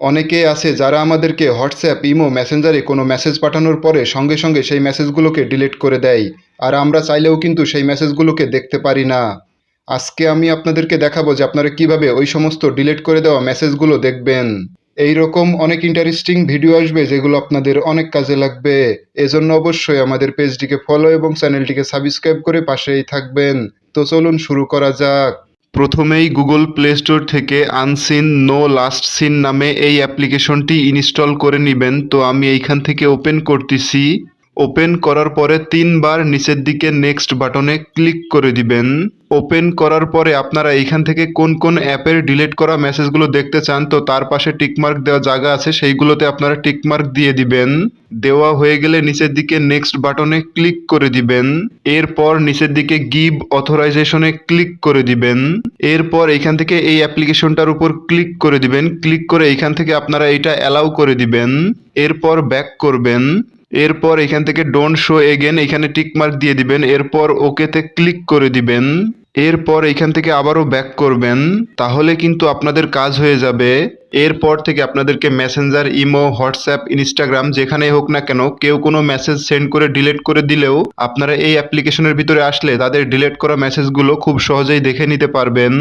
অনেকেই আছে যারা আমাদেরকে হোয়াটসঅ্যাপ, ইমো, মেসেঞ্জারে কোনো মেসেজ পাঠানোর পরে সঙ্গে সঙ্গে সেই মেসেজগুলোকে ডিলিট করে দেয়। আর আমরা চাইলেও কিন্তু সেই মেসেজগুলোকে দেখতে পারি না। আজকে আমি আপনাদেরকে দেখাবো যে আপনারা কীভাবে ওই সমস্ত ডিলিট করে দেওয়া মেসেজগুলো দেখবেন। এই রকম অনেক ইন্টারেস্টিং ভিডিও আসবে যেগুলো আপনাদের অনেক কাজে লাগবে। এজন্য অবশ্যই আমাদের পেজটিকে ফলো এবং চ্যানেলটিকে সাবস্ক্রাইব করে পাশেই থাকবেন। তো চলুন শুরু করা যাক। প্রথমেই গুগল প্লে স্টোর থেকে আনসিন নো লাস্ট সিন নামে এই অ্যাপ্লিকেশনটি ইনস্টল করে নেবেন। তো আমি এইখান থেকে ওপেন করতেছি। ওপেন করার পরে তিনবার নিচের দিকে নেক্সট বাটনে ক্লিক করে দিবেন। ওপেন করার পরে আপনারা এইখান থেকে কোন কোন অ্যাপের ডিলিট করা মেসেজগুলো দেখতে চান, তো তার পাশে টিকমার্ক দেওয়া জায়গা আছে, সেইগুলোতে আপনারা টিকমার্ক দিয়ে দিবেন। দেওয়া হয়ে গেলে নিচের দিকে নেক্সট বাটনে ক্লিক করে দিবেন। এরপর নিচের দিকে গিভ অথরাইজেশনে ক্লিক করে দিবেন। এরপর এইখান থেকে এই অ্যাপ্লিকেশনটার উপর ক্লিক করে দিবেন। ক্লিক করে এইখান থেকে আপনারা এটা অ্যালাউ করে দিবেন। এরপর ব্যাক করবেন। এরপর এখান থেকে ডোন্ট শো এগেন এখানে টিক মার্ক দিয়ে দিবেন। এরপর ওকেতে ক্লিক করে দিবেন। এরপর এখান থেকে আবারও ব্যাক করবেন। তাহলে কিন্তু আপনাদের কাজ হয়ে যাবে। এরপর থেকে আপনাদেরকে মেসেঞ্জার ইমো হোয়াটসঅ্যাপ ইনস্টাগ্রাম যেখানেই হোক না কেন, কেউ কোনো মেসেজ সেন্ড করে ডিলেট করে দিলেও আপনারা এই অ্যাপ্লিকেশনের ভিতরে আসলে তাদের ডিলেট করা মেসেজগুলো খুব সহজেই দেখে নিতে পারবেন।